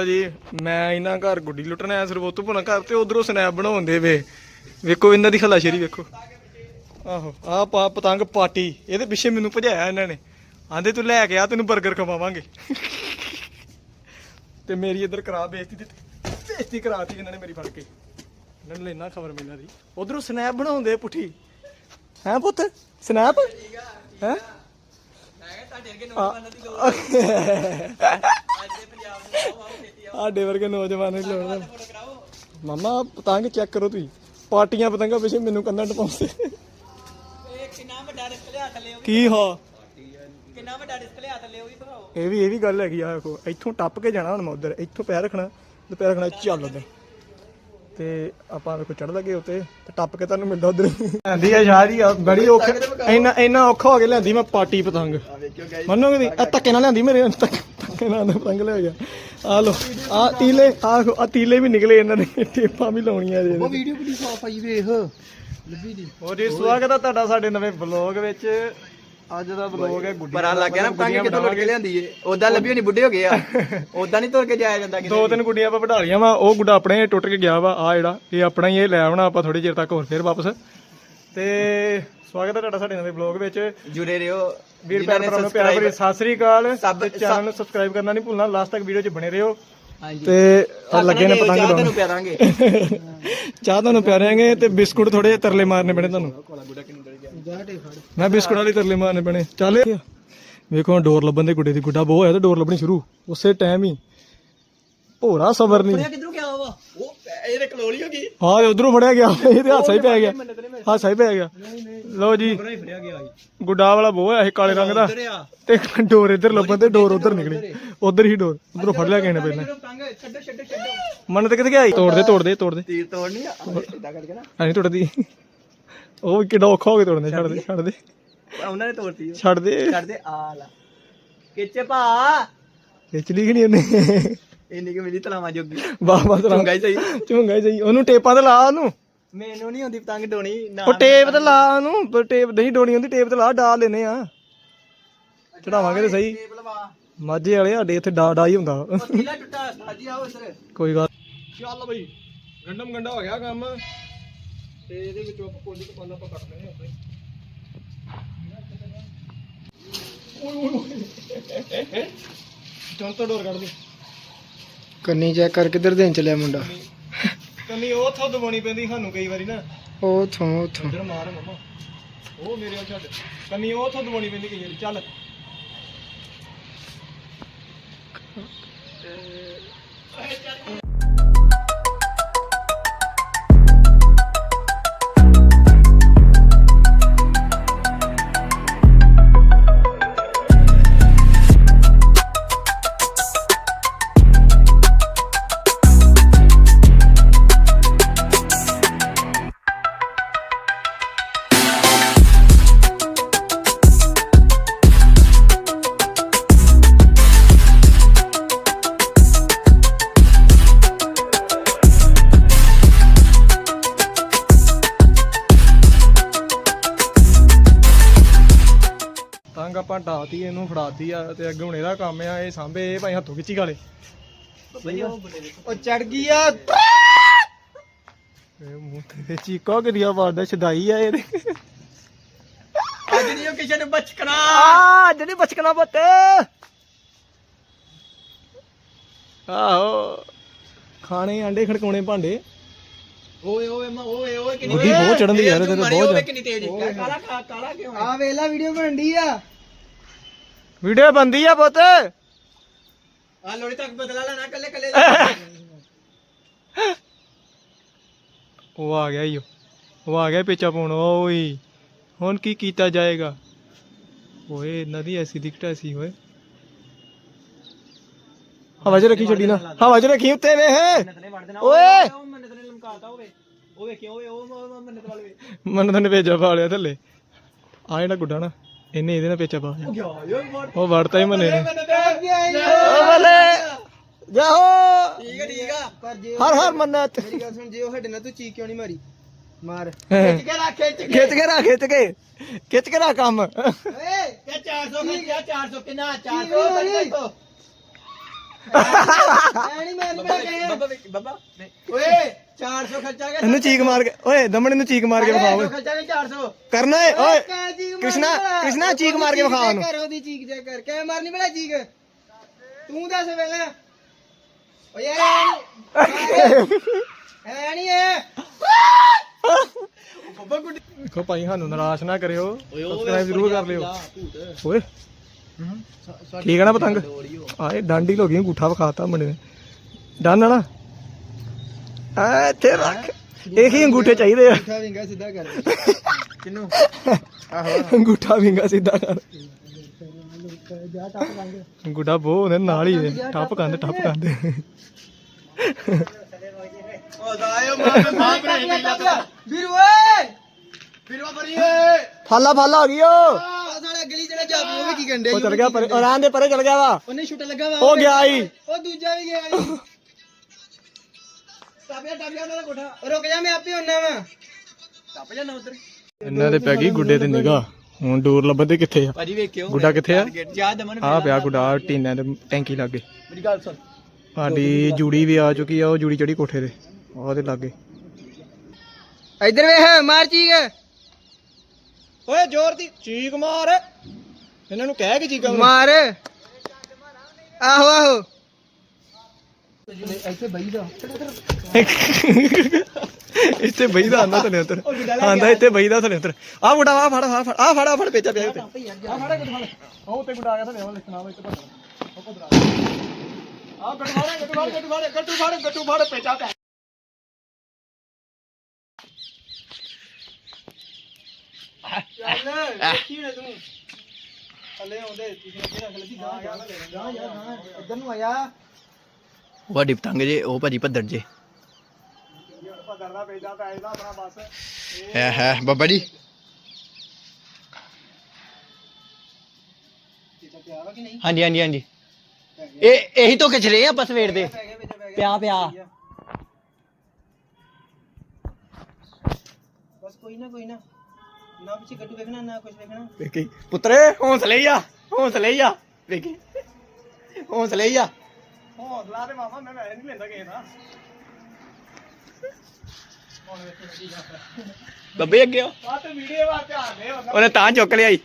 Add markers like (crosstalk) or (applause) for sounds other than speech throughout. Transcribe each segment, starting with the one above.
ਲਓ ਜੀ ਮੈਂ ਇਹਨਾਂ ਘਰ ਗੁੱਡੀ ਲੁੱਟਣ ਆਇਆ ਸਰਬੋਤੂ ਭੁਣਾ ਘਰ ਤੇ ਉਧਰੋਂ ਸਨੈਪ ਬਣਾਉਂਦੇ ਵੇ। ਵੇਖੋ ਇਹਨਾਂ ਦੀ ਖਲਾਸ਼ੇਰੀ ਵੇਖੋ। ਆਹੋ ਆ ਪਾ ਪਤੰਗ ਪਾਟੀ ਇਹਦੇ ਪਿੱਛੇ ਮੈਨੂੰ ਭਜਾਇਆ ਇਹਨਾਂ ਨੇ। ਆਂਦੇ ਤੂੰ ਲੈ ਕੇ ਆ ਤੈਨੂੰ 버ਗਰ ਖਵਾਵਾਂਗੇ। ਤੇ ਮੇਰੀ ਇੱਧਰ ਕਰਾ ਬੇਇੱਜ਼ਤੀ ਦਿੱਤੀ। ਬੇਇੱਜ਼ਤੀ ਕਰਾਤੀ ਇਹਨਾਂ ਨੇ ਮੇਰੀ ਫੜ ਕੇ। ਇਹਨਾਂ ਨੂੰ ਲੈਣਾ ਖਬਰ ਮਿਲਣਾ ਦੀ ਉਧਰੋਂ ਸਨੈਪ ਬਣਾਉਂਦੇ ਪੁੱਠੀ। ਹੈ ਪੁੱਤ? ਸਨੈਪ? ਹੈ? ਆਡੇ ਵਰਗੇ ਨੌਜਵਾਨਾਂ ਦੀ ਲੋੜ ਮਮਾ ਪਤੰਗ ਚੈੱਕ ਕਰੋ ਤੁਸੀਂ। ਪਾਰਟੀਆਂ ਪਤੰਗਾਂ ਪਿੱਛੇ ਮੈਨੂੰ ਕੰਨਾਂ ਟਪਾਉਂਦੇ। ਕਿੰਨਾ ਵੱਡਾ ਰਿਸਕ ਲਿਆ ਥੱਲੇ ਉਹ ਕੀ ਹਾਂ? ਕਿੰਨਾ ਵੱਡਾ ਰਿਸਕ ਲਿਆ ਥੱਲੇ ਉਹ ਵੀ ਦਿਖਾਓ। ਇਹ ਵੀ ਇਹ ਵੀ ਗੱਲ ਹੈਗੀ ਆ ਦੇਖੋ। ਇੱਥੋਂ ਟੱਪ ਕੇ ਜਾਣਾ ਹੁਣ ਮੈਂ ਉਧਰ। ਇੱਥੋਂ ਪੈਰ ਰੱਖਣਾ ਤੇ ਪੈਰ ਰੱਖਣਾ ਚੱਲ ਉਧਰ। ਤੇ ਆਪਾਂ ਵੇਖੋ ਚੜ ਲੱਗੇ ਉੱਤੇ ਤੇ ਟੱਪ ਕੇ ਤੁਹਾਨੂੰ ਮਿਲਦਾ ਉਧਰ। ਆਂਦੀ ਆ ਸ਼ਾਹਰੀ ਆ ਬੜੀ ਔਖਾ। ਇੰਨਾ ਇੰਨਾ ਔਖਾ ਹੋ ਕੇ ਲਿਆਂਦੀ ਮੈਂ ਪਾਟੀ ਪਤੰਗ। ਮੰਨੋਗੇ ਦੀ ਆ ਧੱਕੇ ਨਾਲ ਲਿਆਂਦੀ ਮੇਰੇ ਧੱਕੇ ਧੱਕੇ ਨਾਲ ਪਤੰਗ ਲੈ ਗਿਆ। ਆ ਲੋ ਆ ਤੀਲੇ ਆ ਆ ਤੀਲੇ ਵੀ ਨਿਕਲੇ ਇਹਨਾਂ ਦੇ ਟੇਪਾਂ ਵੀ ਲਾਉਣੀਆਂ ਜੇ ਵੀਡੀਓ ਬੜੀ ਸਾਫ਼ ਆਈ ਵੇਖ। ਲੱਭੀ ਦੀ ਹੋਰ ਜੀ ਸਵਾਗਤ ਹੈ ਤੁਹਾਡਾ ਸਾਡੇ ਨਵੇਂ ਵਲੌਗ ਵਿੱਚ। ਅੱਜ ਦਾ ਵਲੌਗ ਹੈ ਗੁੱਡੀ ਪਰਾਂ ਲੱਗ ਗਿਆ ਨਾ ਪਤੰਗ ਕਿੱਥੋਂ ਲੁੱਟ ਕੇ ਲਿਆਂਦੀ ਏ। ਉਦਾਂ ਲੱਭੀ ਹੋਣੀ ਬੁੱਢੇ ਹੋ ਗਏ ਆ। (laughs) ਉਦਾਂ ਨਹੀਂ ਤੁਰ ਕੇ ਜਾਇਆ ਜਾਂਦਾ ਕਿਤੇ। ਦੋ ਤਿੰਨ ਗੁੱਡੀਆਂ ਆਪਾਂ ਵਢਾ ਲੀਆਂ ਵਾ ਉਹ ਗੁੱਡਾ ਆਪਣੇ ਟੁੱਟ ਕੇ ਗਿਆ ਵਾ ਆ ਜਿਹੜਾ ਇਹ ਆਪਣਾ ਹੀ ਇਹ ਲੈ ਆਉਣਾ ਆਪਾਂ ਥੋੜੀ ਚਿਰ ਤੱਕ ਹੋਰ ਫੇਰ ਵਾਪਸ। ਤੇ ਸਵਾਗਤ ਹੈ ਤੁਹਾਡਾ ਸਾਡੇ ਨਵੇਂ ਵਲੌਗ ਵਿੱਚ। ਜੁੜੇ ਰਹੋ। ਵੀਰ ਭੈਣ ਭਰਾ ਨੂੰ ਪਿਆਰ ਭਰੀ ਸਤਿ ਸ੍ਰੀ ਅਕਾਲ। ਤੇ ਚੈਨਲ ਨੂੰ ਸਬਸਕ੍ਰਾਈਬ ਕਰਨਾ ਨਹੀਂ ਭੁੱਲਣਾ ਲਾਸਟ ਤੱਕ ਵੀਡੀਓ 'ਚ ਬਣੇ ਰਹੋ। ਹਾਂਜੀ। ਤੇ ਲੱਗੇ ਨੇ ਪਤੰਗ ਚਾਹ ਪਿਆਰਾਂਗੇ। (laughs) ਚਾਹ ਤੁਹਾਨੂੰ ਪਿਆਰਾਂਗੇ ਤੇ ਬਿਸਕੁਟ ਥੋੜੇ ਤਰਲੇ ਮਾਰਨੇ ਪੈਣੇ ਤੁਹਾਨੂੰ। ਮੈਂ ਬਿਸਕੁਟ ਵਾਲੀ ਤਰਲੇ ਮਾਰਨੇ ਪੈਣੇ। ਚੱਲ ਵੇਖੋ ਡੋਰ ਲੱਭਣ ਦੇ ਗੁੱਡੇ ਦੀ ਗੁੱਡਾ ਬਹੁਤ ਹੋਇਆ ਤੇ ਡੋਰ ਲੱਭਣੀ ਸ਼ੁਰੂ। ਉਸੇ ਟਾਈਮ ਹੀ। ਭੋਰਾ ਸਬਰ ਨਹੀਂ। ਕਿੱਧਰੋਂ ਗਿਆ ਵਾ? ਉਹ ਇਹਦੇ ਕਲੋਲੀ ਹੋ ਗਈ। ਹਾਂ ਉਧਰੋਂ ਫੜਿਆ ਗਿਆ। ਇਹਦੇ ਹਾਸਾ ਹੀ ਪੈ ਗਿਆ। ਹਾਸਾ ਹੀ ਪੈ ਗਿਆ। ਲਓ ਜੀ। ਫੜਿਆ ਗਿਆ ਗੁੱਡਾ ਵਾਲਾ ਬਹੁਤ ਹੈ ਇਹ ਕਾਲੇ ਰੰਗ ਦਾ। ਤੇ ਡੋਰ ਇੱਧਰ ਲੱਭਣ ਤੇ ਡੋਰ ਉਧਰ ਨਿਕਲੀ। ਉਧਰ ਹੀ ਡੋਰ। ਉਧਰੋਂ ਫੜ ਲਿਆ ਕਿਸੇ ਨੇ ਪਹਿਲਾਂ। ਪਤੰਗ ਛੱਡੋ ਛੱਡੋ ਛੱਡੋ। ਮਨ ਤੇ ਕਿੱਥੇ ਗਿਆ ਤੋੜ ਦੇ ਤੋੜ ਦੇ ਤੋੜ ਦੇ। ਤੀਰ ਤੋੜਨੀ ਆ। ਇਦਾਂ ਕਰਕੇ ਨਾ। ਐਂ ਟੁੱਟਦੀ ਉਹ ਕਿੱਡਾ ਔਖਾ ਹੋ ਕੇ ਤੋੜਨੇ ਛੱਡ ਦੇ ਛੱਡ ਦੇ। ਉਹਨਾਂ ਨੇ ਤੋੜਤੀ ਛੱਡ ਦੇ। ਛੱਡ ਦੇ ਆ ਲਾ। ਕਿੱਥੇ ਭਾ ਖਿੱਚ ਲਈ ਕਿ ਨਹੀਂ ਉਹਨੇ? ਇੰਨੀ ਕਿ ਮਿਲੀ ਤਲਾਵਾਂ ਜੋਗੀ। ਵਾਹ ਵਾਹ ਤਰਾ ਚੰਗਾ ਹੀ ਸਹੀ। ਝੁੰਗਾ ਹੀ ਸਹੀ। ਉਹਨੂੰ ਟੇਪਾਂ ਤੇ ਲਾ ਉਹਨੂੰ। ਮੈਨੂੰ ਨਹੀਂ ਹੁੰਦੀ ਪਤੰਗ ਡੋਣੀ ਨਾ ਉਹ ਟੇਪ ਤੇ ਲਾ ਉਹਨੂੰ ਪਰ ਟੇਪ ਨਹੀਂ ਡੋਣੀ ਹੁੰਦੀ ਟੇਪ ਤੇ ਲਾ ਡਾਲ ਲੈਨੇ ਆ। ਚੜਾਵਾਂਗੇ ਤੇ ਸਹੀ। ਟੇਪ ਲਵਾ। ਮਾਝੇ ਵਾਲੇ ਸਾਡੇ ਇੱਥੇ ਡਾ ਡਾ ਹੀ ਹੁੰਦਾ। ਉਹ ਥੀਲਾ ਟੁੱਟਾ ਸਾਜੀ ਆਓ ਇੱਧਰ। ਕੋਈ ਗੱਲ ਚੱਲ ਬਈ ਗੰਡਮ ਗੰਡਾ ਹੋ ਗਿਆ ਕੰਮ। ਤੇ ਇਹਦੇ ਵਿੱਚੋਂ ਕੋਲੀ ਤੋਂ ਪੰਨ ਆਪਾਂ ਕੱਟ ਲੈਣੇ ਆਪਣੇ ਚੌਂ ਤੋਂ ਡੋਰ ਕੱਢ ਦੇ। ਕੰਨੀ ਚੈੱਕ ਕਰ ਕਿੱਧਰ ਦੇਣ ਚੱਲਿਆ ਮੁੰਡਾ? ਕੰਨੀ ਉਹ ਥੋਂ ਦਬਾਉਣੀ ਪੈਂਦੀ ਸਾਨੂੰ ਕਈ ਵਾਰੀ ਨਾ। ਉਹ ਥੋਂ ਉਥੋਂ। ਇੱਧਰ ਮਾਰ ਮਮਾ। ਉਹ ਮੇਰੇ ਵੱਲ ਛੱਡ। ਕੰਨੀ ਉਹ ਥੋਂ ਦਬਾਉਣੀ ਪੈਂਦੀ ਕਈ ਵਾਰੀ। ਚੱਲ। ਤੰਗ ਆਪਾਂ ਢਾਤੀ ਇਹਨੂੰ ਫੜਾਤੀ ਆ ਤੇ ਅੱਗੇ ਹੁਣ ਇਹਦਾ ਕੰਮ ਆ ਇਹ ਸਾਂਭੇ ਇਹ ਭਾਈ ਹੱਥੋਂ ਖਿੱਚੀ ਗਾਲੇ। ਉਹ ਚੜ ਗਈ ਆ। ਇਹ ਮੂੰਹ ਤੇ ਚੀਕਾ ਕਿਰਿਆ ਵਾਰਦਾ ਛਦਾਈ ਆ ਇਹਦੇ। ਅੱਜ ਨਹੀਂ ਉਹ ਕਿਸੇ ਨੇ ਬਚਕਣਾ। ਆ ਜਿਹੜੀ ਬਚਕਣਾ ਪੁੱਤ। ਆਹੋ। ਖਾਣੇ ਆਂਡੇ ਖੜਕਾਉਣੇ ਭਾਂਡੇ। ਓਏ ਓਏ ਮਾ ਓਏ ਓਏ ਕਿੰਨੀ ਬਹੁਤ ਚੜ੍ਹਨ ਦੀ ਯਾਰ ਇਹਦੇ ਤੇ ਬਹੁਤ ਕਾਲਾ ਕਾਲਾ ਕਿਉਂ ਆ ਵੇਲਾ ਵੀਡੀਓ ਬਣਦੀ ਆ। ਵੀਡੀਓ ਬੰਦੀ ਆ ਪੁੱਤ। ਆ ਲੋੜੀ ਤੱਕ ਬਦਲਾ ਲੈਣਾ ਕੱਲੇ ਕੱਲੇ (laughs) ਉਹ ਆ ਗਿਆ ਈ ਓ। ਉਹ ਆ ਗਿਆ ਪੇਚਾ ਪਾਉਣ ਓਏ। ਹੁਣ ਕੀ ਕੀਤਾ ਜਾਏਗਾ? ਓਏ ਇਹਨਾਂ ਦੀ ਐਸੀ ਦਿਖਟਾ ਸੀ ਓਏ। ਹਵਾ 'ਚ ਰੱਖੀ ਛੱਡੀ ਨਾ। ਹਵਾ 'ਚ ਰੱਖੀ ਉੱਤੇ ਮੰਨਤ ਦੇਣਾ। ਓਏ। ਮੰਨਤ ਨੇ ਲਮਕਾਤਾ ਹੋਵੇ। ਉਹ ਵੇਖੀ ਓਏ ਉਹ ਮੰਨਤ ਵਾਲੇ ਵੇ। ਮਨ ਤਾਂ ਨੇ ਭੇਜਾ ਪਾ ਲਿਆ ਥੱਲੇ। ਆ ਜਿਹੜਾ ਗੁੱਡਾ ਨਾ। ਇਹਨੇ ਇਹਦੇ ਨਾਲ ਪੇਚਾ ਪਾ ਉਹ ਵੜਤਾ ਹੀ ਮਨੇ ਨੇ। ਬੱਲੇ ਜਾਹੋ ਠੀਕ ਹੈ ਠੀਕ ਆ ਪਰ ਜੇ ਹਰ ਹਰ ਮੰਨਤ ਮੇਰੀ ਗੱਲ ਸੁਣ ਜੇ ਉਹ ਹੱਡੇ ਨਾਲ ਤੂੰ ਚੀਕ ਕਿਉਂ ਨਹੀਂ ਮਾਰੀ? ਮਾਰ। ਖਿੱਚ ਕੇ ਰੱਖ ਖਿੱਚ ਕੇ। ਖਿੱਚ ਕੇ ਰੱਖ ਖਿੱਚ ਕੇ। ਖਿੱਚ ਕੇ ਰੱਖ ਕੰਮ। ਓਏ ਕਿ 400 ਖਿੱਚ ਗਿਆ 400 ਕਿੰਨਾ? 400 300 ਐ ਨਹੀਂ ਮਾਰਨੀ ਮੈਂ ਕਹੇ ਬੱਬਾ ਵੇਖ- ਬੱਬਾ ਨਹੀਂ। ਓਏ 400 ਖਰਚਾ ਕੇ ਇਹਨੂੰ ਚੀਕ ਮਾਰ ਕੇ ਓਏ ਦਮਨ ਇਹਨੂੰ ਚੀਕ ਮਾਰ ਕੇ ਵਿਖਾ ਓਏ। ਖਰਚਾ ਕੇ 400 ਕਰਨਾ ਏ ਓਏ ਕਹਿ ਚੀਕ ਮਾਰਨੀ ਕ੍ਰਿਸ਼ਨਾ ਭਲਾ। ਕ੍ਰਿਸ਼ਨਾ ਚੀਕ ਮਾਰ ਕੇ ਵਿਖਾ ਉਹਨੂੰ। ਕਰ ਉਹਦੀ ਚੀਕ ਚੈੱਕ ਕਰ ਕਹਿ ਮਾਰਨੀ ਬੜਾ ਚੀਕ? ਤੂੰ ਦੱਸ ਪਹਿਲਾਂ। ਓਏ ਯਾਰ ਐ ਨਹੀਂ ਐ ਦੇਖੋ ਭਾਈ ਸਾਨੂੰ ਨਿਰਾਸ਼ ਨਾ ਕਰਿਓ। ਸਬਸਕ੍ਰਾਈਬ ਜ਼ਰੂਰ ਕਰ ਲਿਓ। ਓਏ। ਠੀਕ ਹੈ ਨਾ ਪਤੰਗ? ਆਏ ਡਾਂਡੀ ਲੋਗੀ ਅੰਗੂਠਾ ਵਿਖਾਤਾ ਮੁੰਡੇ ਨੇ। ਡਨ ਨਾ ਆ ਇੱਥੇ ਰੱਖ। ਇਹ ਹੀ ਅੰਗੂਠੇ ਚਾਹੀਦੇ ਆ। ਮਿੱਠਾ ਵਿੰਗਾ ਸਿੱਧਾ ਕਰ। ਕਿੰਨੂੰ? ਅੰਗੂਠਾ ਵਿੰਗਾ ਸਿੱਧਾ ਕਰ। ਅੰਗੂਠਾ ਬੋ ਉਹਦੇ ਨਾਲ ਹੀ ਹੈ ਟੱਪ ਕੰਦ ਟੱਪ ਕੰਦ ਉਹ ਦਾਇਓ ਮਾਂ ਮਾਂ ਵੀਰ ਓਏ! ਫਾਲਾ ਫਾਲਾ ਹੋ ਗਈ ਓ। ਆ ਸਾਲਾ ਗਲੀ ਜਿਹੜਾ ਜਾਪੂ ਉਹ ਵੀ ਕੀ ਗੰਡੇ ਉਹ ਚਲ ਗਿਆ ਪਰੇ ਔਰਾਂ ਦੇ ਪਰੇ ਚਲ ਗਿਆ ਵਾ। ਉਹਨੇ ਛੁੱਟਾ ਲੱਗਾ ਵਾ ਉਹ ਗਿਆ ਈ ਉਹ ਦੂਜਾ ਵੀ ਗਿਆ ਈ ਟਾਪਿਆ ਟਾਪਿਆ ਉਹਨਾਂ ਦਾ ਕੋਠਾ। ਰੁਕ ਜਾ ਮੈਂ ਆਪੇ ਹੁੰਨਾ ਵਾ। ਟੱਪ ਜਾਣਾ ਉਧਰ। ਇਹਨਾਂ ਦੇ ਪੈ ਗਈ ਗੁੱਡੇ ਤੇ ਨਿਗਾ ਹੁਣ ਡੋਰ ਲੱਭਦੇ ਕਿੱਥੇ ਆ? ਭਾਜੀ ਵੇਖਿਓ। ਗੁੱਡਾ ਕਿੱਥੇ ਆ? ਜਾ ਦਮਨ ਆ ਪਿਆ ਗੁੱਡਾ ਟੀਨਾਂ ਦੇ ਟੈਂਕੀ ਲੱਗੇ। ਮੇਰੀ ਗੱਲ ਸੁਣ। ਸਾਡੀ ਜੂੜੀ ਵੀ ਆ ਚੁੱਕੀ ਆ ਉਹ ਜੂੜੀ ਚੜੀ ਕੋਠੇ ਤੇ ਉਹਦੇ ਲਾਗੇ। ਇੱਧਰ ਵੇਖ ਮਾਰ ਚੀਕ। ਓਏ ਜ਼ੋਰ ਦੀ ਚੀਕ ਮਾਰ। ਇਹਨਾਂ ਨੂੰ ਕਹਿ ਕੇ ਚੀਕਾਂ ਮਾਰ। ਆਹੋ ਆਹੋ। ਇੱਥੇ ਬਈ ਦਾ। ਇੱਥੇ ਬਈਦਾ ਆਂਦਾ ਥਲੇ ਉਤਰ ਆਂਦਾ ਇੱਥੇ ਬਈਦਾ ਥਲੇ ਉਤਰ ਆ ਮੁੰਡਾ ਆ ਫੜ ਫੜ ਆ ਫੜ ਆ ਫੜ ਪੇਚਾ ਪਿਆ ਉੱਤੇ ਆ ਫੜ ਗੁੱਡ ਫੜ ਉਹ ਉੱਤੇ ਗੁੱਡਾ ਆ ਗਿਆ ਥਲੇ ਉਹ ਲਿਖਣਾ ਵਾ ਇੱਥੇ ਭਰ ਉਹ ਭਰ ਆ ਗੱਟੂ ਫੜ ਗੱਟੂ ਫੜ ਗੱਟੂ ਫੜ ਗੱਟੂ ਫੜ ਗੱਟੂ ਫੜ ਪੇਚਾ ਪਿਆ। ਚੱਲ ਦੇਖੀ ਨਾ ਤੂੰ ਥੱਲੇ ਆਉਂਦੇ ਤੁਸੀਂ ਅੱਗੇ ਰੱਖ ਲਈ ਜਾ ਜਾ ਜਾ ਜਾ ਇੱਧਰ ਨੂੰ ਆਇਆ ਵੱਡੀ ਪਤੰਗ ਜੇ ਉਹ ਭਾਜੀ ਭੱਦੜ ਜੇ। ਭੱਦਰਦਾ ਪੇਚਾ ਪੈ ਜਾਂਦਾ ਆਪਣਾ ਬਸ ਹੈ ਹੈ, ਬੱਬਾ ਜੀ। ਹਾਂਜੀ ਹਾਂਜੀ ਹਾਂਜੀ। ਇਹ, ਇਹੀ ਤੋਂ ਖਿੱਚ ਰਹੇ ਆਪਾਂ ਸਵੇਰ ਦੇ। ਪਿਆ ਪਿਆ। ਬਸ ਕੋਈ ਨਾ ਕੋਈ ਨਾ। ਨਾ ਪਿੱਛੇ ਗੱਡੂ ਵੇਖਣਾ ਨਾ ਕੁਝ ਵੇਖਣਾ। ਵੇਖੀ। ਪੁੱਤਰੇ ਹੌਸਲੇ ਹੀ ਆ ਹੌਸਲੇ ਹੀ ਆ। ਵੇਖੀ। ਹੌਸਲੇ ਹੀ ਆ। ਹੌਸਲਾ ਤੇ ਮਾਮਾ ਮੈਂ ਵੈਸੇ ਨਹੀਂ ਲੈਂਦਾ ਕਿਸੇ ਦਾ। ਬੱਬੇ ਅੱਗੇ ਆ। ਆ ਤੇ ਵੀਡੀਓ ਵਾ ਧਿਆਨ ਦੇ ਉਹਨੇ ਤਾਂ ਚੁੱਕ ਲਿਆਈ।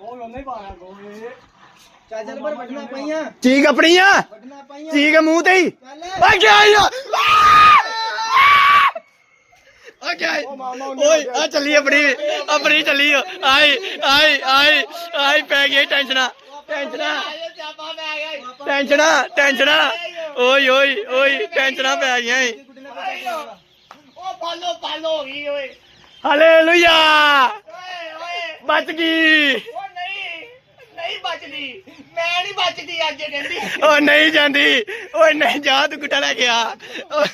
ਉਹ ਗੋਏ ਪਰ ਵੱਢਣਾ ਪਈਆਂ। ਚੀਕ ਆਪਣੀ ਆ ਵੱਢਣਾ ਪਈਆਂ। ਚੀਕ ਮੂੰਹ ਤੇ ਹੀ। ਚੱਲ। ਆ ਗਿਆ ਆ। ਆ ਗਿਆ ਮਾਮਾ ਓਏ ਆ ਚੱਲੀ ਆਪਣੀ ਆਪਣੀ ਚੱਲੀ। ਓ। ਆਈ ਆਈ ਆਈ ਆਈ ਪੈ ਗਈ ਟੈਨਸ਼ਨਾਂ। ਟੈਨਸ਼ਨਾਂ। ਟੈਨਸ਼ਨਾਂ ਟੈਨਸ਼ਨਾਂ। ਓਏ ਓਏ ਓਏ ਟੈਨਸ਼ਨਾਂ ਪੈ ਗਈਆਂ ਉਹ ਪਾਲੋ ਪਾਲੋ ਹੋ ਗਈ ਓਏ। ਹਾਲੇਲੂਇਆ। ਓਏ ਓਏ। ਬਚ ਗਈ। ਬਚਦੀ। ਮੈਂ ਨਹੀਂ ਬਚਦੀ ਅੱਜ ਕਹਿੰਦੀ। ਓ ਨਹੀਂ ਜਾਂਦੀ। ਓਏ ਨਹੀਂ ਜਾ ਤੂੰ ਗੁੱਡਾ ਲੈ ਕੇ ਆ। ਓ,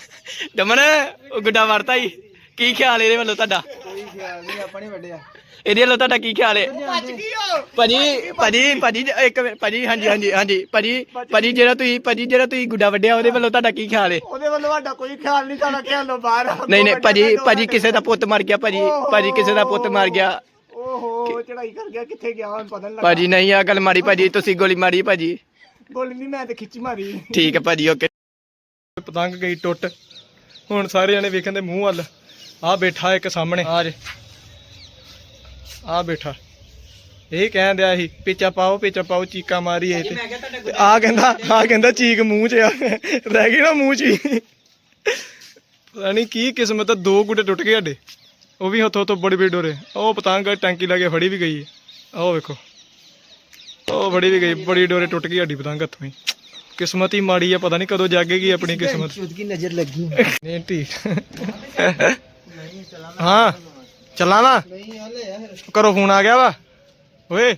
ਦਮਨ ਉਹ ਗੁੱਡਾ ਵਰਤਾ ਹੀ ਕੀ ਖਿਆਲ ਇਹਦੇ ਵੱਲੋਂ ਤੁਹਾਡਾ? ਕੋਈ ਖਿਆਲ ਨਹੀਂ ਆਪਾਂ ਨਹੀਂ ਵੱਢਿਆ। ਇਹਦੇ ਵੱਲੋਂ ਤੁਹਾਡਾ ਕੀ ਖਿਆਲ ਹੈ ਬਚ ਗਈ ਓ। ਭਾਜੀ ਭਾਜੀ ਭਾਜੀ ਇੱਕ ਮਿੰਟ, ਭਾਜੀ ਹਾਂਜੀ ਹਾਂਜੀ ਹਾਂਜੀ। ਭਾਜੀ ਭਾਜੀ ਜਿਹੜਾ ਤੁਸੀਂ ਭਾਜੀ ਜਿਹੜਾ ਤੁਸੀਂ ਗੁੱਡਾ ਵੱਡਿਆ ਉਹਦੇ ਵੱਲੋਂ ਤੁਹਾਡਾ ਕੀ ਖਿਆਲ ਹੈ ਉਹਦੇ ਵੱਲੋਂ ਸਾਡਾ ਕੋਈ ਖਿਆਲ ਨਹੀਂ ਸਾਡਾ ਖਿਆਲੋਂ ਬਾਹਰ ਆ। ਨਹੀਂ ਭਾਜੀ ਭਾਜੀ ਕਿਸੇ ਦਾ ਪੁੱਤ ਮਰ ਗਿਆ ਭਾਜੀ ਭਾਜੀ ਕਿਸੇ ਦਾ ਪੁੱਤ ਮਰ ਗਿਆ। ਓਹੋ। ਚੜਾਈ ਕਰ ਗਿਆ ਕਿੱਥੇ ਗਿਆ ਹੁਣ ਪਤਾ ਨਹੀਂ ਲੱਗਾ। ਭਾਜੀ ਨਹੀਂ ਆ ਗੱਲ ਮਾਰੀ ਭਾਜੀ ਤੁਸੀਂ ਗੋਲੀ ਮਾਰੀ ਭਾਜੀ। ਗੋਲੀ ਨਹੀਂ ਮੈਂ ਤੇ ਖਿੱਚੀ ਮਾਰੀ। ਠੀਕ ਹੈ ਭਾਜੀ ਓਕੇ। ਪਤੰਗ ਗਈ ਟੁੱਟ। ਹੁਣ ਸਾਰੇ ਜਣੇ ਵੇਖਣ ਦੇ ਮੂੰਹ ਵੱਲ। ਆ ਬੈਠਾ ਇੱਕ ਸਾਹਮਣੇ। ਆ ਜੇ। ਆ ਬੈਠਾ। ਇਹ ਕਹਿਣ ਦਿਆ ਸੀ ਪੀਚਾ ਪਾਓ ਪੀਚਾ ਪਾਓ ਚੀਕਾ ਮਾਰੀ ਇਹ ਤੇ। ਤੇ ਆ ਕਹਿੰਦਾ ਆ ਕਹਿੰਦਾ ਚੀਕ ਮੂੰਹ 'ਚ ਆ। ਰਹਿ ਗਈ ਨਾ ਮੂੰਹ 'ਚ ਹੀ। ਪਤਾ ਨਹੀਂ ਕੀ ਕਿਸਮਤ ਆ ਦੋ ਗੁੱਡੇ ਟੁੱਟ ਗਏ ਸਾਡੇ। ਉਹ ਵੀ ਹੱਥੋਂ ਤੋਂ ਬੜੀ ਬੜੀ ਡੋਰੇ। ਉਹ ਪਤੰਗ ਟੈਂਕੀ ਲਾ ਕੇ ਫੜੀ ਵੀ ਗਈ। ਹੈ ਆਹ ਵੇਖੋ। ਉਹ ਫੜੀ ਵੀ ਗਈ। ਬੜੀ ਡੋਰੇ ਟੁੱਟ ਗਈ ਸਾਡੀ ਪਤੰਗ ਹੱਥੋਂ ਹੀ। ਕਿਸਮਤ ਹੀ ਮਾੜੀ ਆ ਪਤਾ ਨਹੀਂ ਕਦੋਂ ਜਾਗੇਗੀ ਆਪਣੀ ਕਿਸਮਤ ਉਹਦੀ ਨਜ਼ਰ ਲੱਗੀ ਨਹੀਂ ਠੀਕ ਹਾਂ ਚੱਲਾਂ ਵਾ ਨਹੀਂ ਹਲੇ ਆ ਫਿਰ ਕਰੋ ਫੋਨ ਆ ਗਿਆ ਵਾ। ਓਏ।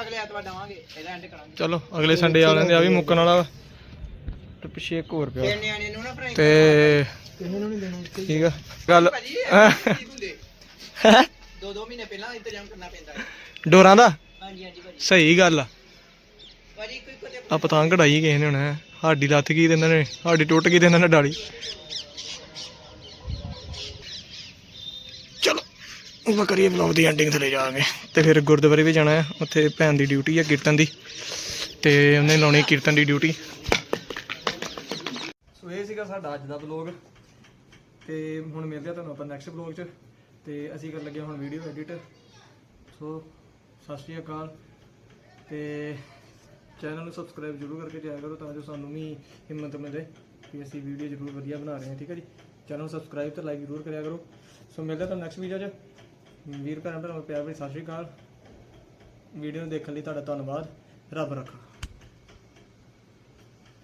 ਅਗਲੇ ਐਤਵਾਰ ਦਵਾਂਗੇ ਇਹਦਾ ਐਂਡ ਕਰਾਂਗੇ ਚਲੋ ਅਗਲੇ ਸੰਡੇ ਆ ਲੈਂਦੇ ਆ ਵੀ ਮੁੱਕਣ ਵਾਲਾ ਵਾ। ਤੇ ਪਿੱਛੇ ਇੱਕ ਹੋਰ ਪਿਆ। ਨਿਆਣੇ ਨੂੰ ਨਾ ਭਰਾਈ ਤੇ ਕਿਸੇ ਨੂੰ ਨਹੀਂ ਦੇਣਾ ਠੀਕ ਆ। ਗੱਲ ਹੁੰਦੇ। ਹੈਂ? ਦੋ ਦੋ ਮਹੀਨੇ ਪਹਿਲਾਂ ਇੰਤਜ਼ਾਮ ਕਰਨਾ ਪੈਂਦਾ ਹੈ ਡੋਰਾਂ ਦਾ? ਹਾਂਜੀ ਹਾਂਜੀ ਭਾਜੀ। ਸਹੀ ਗੱਲ ਆ। ਭਾਜੀ ਕੋਈ ਕੋਈ ਆ ਪਤੰਗ ਕਢਾਈ ਕਿਸੇ ਨੇ ਹੁਣ ਹੈਂ। ਸਾਡੀ ਲੱਥ ਗਈ ਤੇ ਇਹਨਾਂ ਨੇ ਸਾਡੀ ਟੁੱਟ ਗਈ ਤੇ ਇਹਨਾਂ ਨੇ ਡਾਲੀ। ਆਪਾਂ ਕਰੀਏ ਵਲੌਗ ਦੀ ਐਂਡਿੰਗ ਥਲੇ ਜਾਵਾਂਗੇ। ਤੇ ਫਿਰ ਗੁਰਦੁਆਰੇ ਵੀ ਜਾਣਾ ਹੈ ਉੱਥੇ ਭੈਣ ਦੀ ਡਿਊਟੀ ਹੈ ਕੀਰਤਨ ਦੀ। ਤੇ ਉਹਨੇ ਲਾਉਣੀ ਕੀਰਤਨ ਦੀ ਡਿਊਟੀ ਸੋ ਇਹ ਸੀਗਾ ਸਾਡਾ ਅੱਜ ਦਾ ਵਲੌਗ ਤੇ ਹੁਣ ਮਿਲਦੇ ਆ ਤੁਹਾਨੂੰ ਆਪਾਂ ਨੈਕਸਟ ਵਲੌਗ 'ਚ। ਤੇ ਅਸੀਂ ਕਰਨ ਲੱਗੇ ਹਾਂ ਹੁਣ ਵੀਡੀਓ ਐਡਿਟ ਸੋ ਸਤਿ ਸ਼੍ਰੀ ਅਕਾਲ। ਤੇ ਚੈਨਲ ਨੂੰ ਸਬਸਕ੍ਰਾਈਬ ਜ਼ਰੂਰ ਕਰਕੇ ਜਾਇਆ ਕਰੋ ਤਾਂ ਜੋ ਸਾਨੂੰ ਵੀ ਹਿੰਮਤ ਮਿਲੇ ਕਿ ਅਸੀਂ ਵੀਡੀਓ ਜ਼ਰੂਰ ਵਧੀਆ ਬਣਾ ਰਹੇ ਹਾਂ, ਠੀਕ ਹੈ ਜੀ? ਚੈਨਲ ਨੂੰ ਸਬਸਕ੍ਰਾਈਬ ਤੇ ਲਾਈਕ ਜ਼ਰੂਰ ਕਰਿਆ ਕਰੋ। ਸੋ ਮਿਲਦੇ ਆ ਤੁਹਾਨੂੰ ਨੈਕਸਟ ਵੀਡੀਓ 'ਚ। ਵੀਰ ਭੈਣ ਭਰਾਵਾਂ, ਪਿਆਰ ਭਰੀ ਸਤਿ ਸ਼੍ਰੀ ਅਕਾਲ। ਵੀਡੀਓ ਨੂੰ ਦੇਖਣ ਲਈ ਤੁਹਾਡਾ ਧੰਨਵਾਦ। ਰੱਬ ਰੱਖਾ।